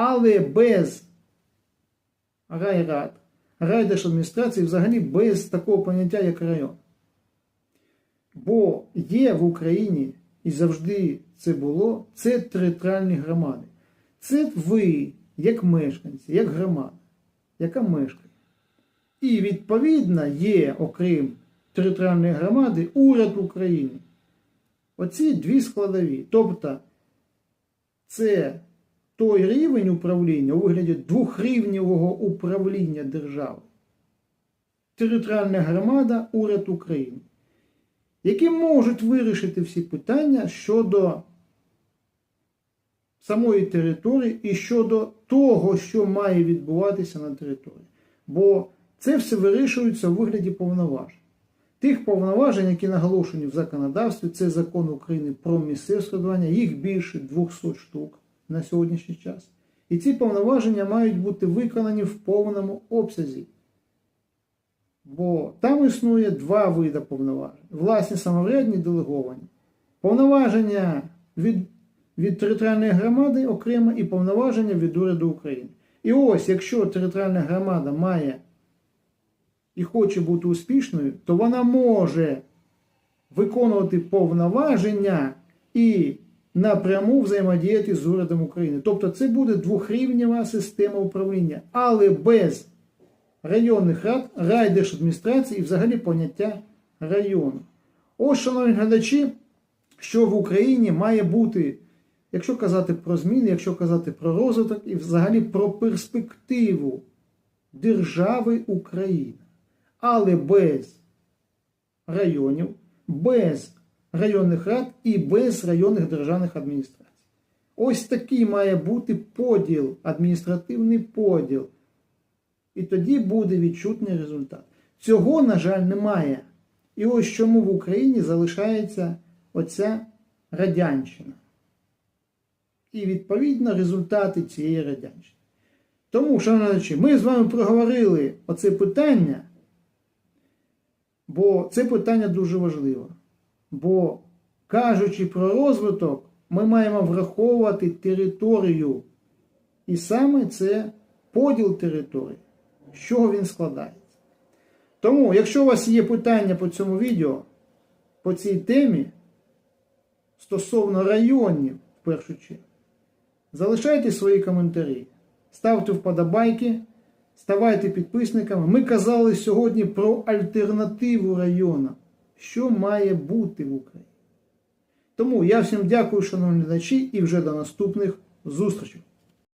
але без райрад, райдержадміністрації, взагалі без такого поняття, як район. Бо є в Україні, і завжди це було, це територіальні громади. Це ви, як мешканці, як громада, яка мешкає. І відповідно є, окрім територіальної громади, уряд України. Оці дві складові. Тобто це той рівень управління у вигляді двохрівневого управління держави. Територіальна громада, уряд України, які можуть вирішити всі питання щодо самої території і щодо того, що має відбуватися на території. Бо це все вирішується у вигляді повноважень. Тих повноважень, які наголошені в законодавстві, це закон України про місцеве самоврядування, їх більше 200 штук на сьогоднішній час. І ці повноваження мають бути виконані в повному обсязі. Бо там існує два види повноважень: власні самоврядні делеговані. Повноваження від, від територіальної громади окремо і повноваження від уряду України. І ось, якщо територіальна громада має і хоче бути успішною, то вона може виконувати повноваження і напряму взаємодіяти з урядом України. Тобто це буде двохрівнева система управління, але без районних рад, райдержадміністрації і взагалі поняття району. Ось, шановні глядачі, що в Україні має бути, якщо казати про зміни, якщо казати про розвиток і взагалі про перспективу держави Україна але без районів, без районних рад і без районних державних адміністрацій. Ось такий має бути поділ, адміністративний поділ. І тоді буде відчутний результат. Цього, на жаль, немає. І ось чому в Україні залишається оця радянщина. І відповідно результати цієї радянщини. Тому, шановні ми з вами проговорили оце питання. Бо це питання дуже важливе. Бо, кажучи про розвиток, ми маємо враховувати територію. І саме це поділ території, з чого він складається. Тому, якщо у вас є питання по цьому відео, по цій темі, стосовно районів, в першу чергу, залишайте свої коментарі, ставте вподобайки. Ставайте підписниками. Ми казали сьогодні про альтернативу району, що має бути в Україні. Тому я всім дякую, шановні глядачі, і вже до наступних зустрічей.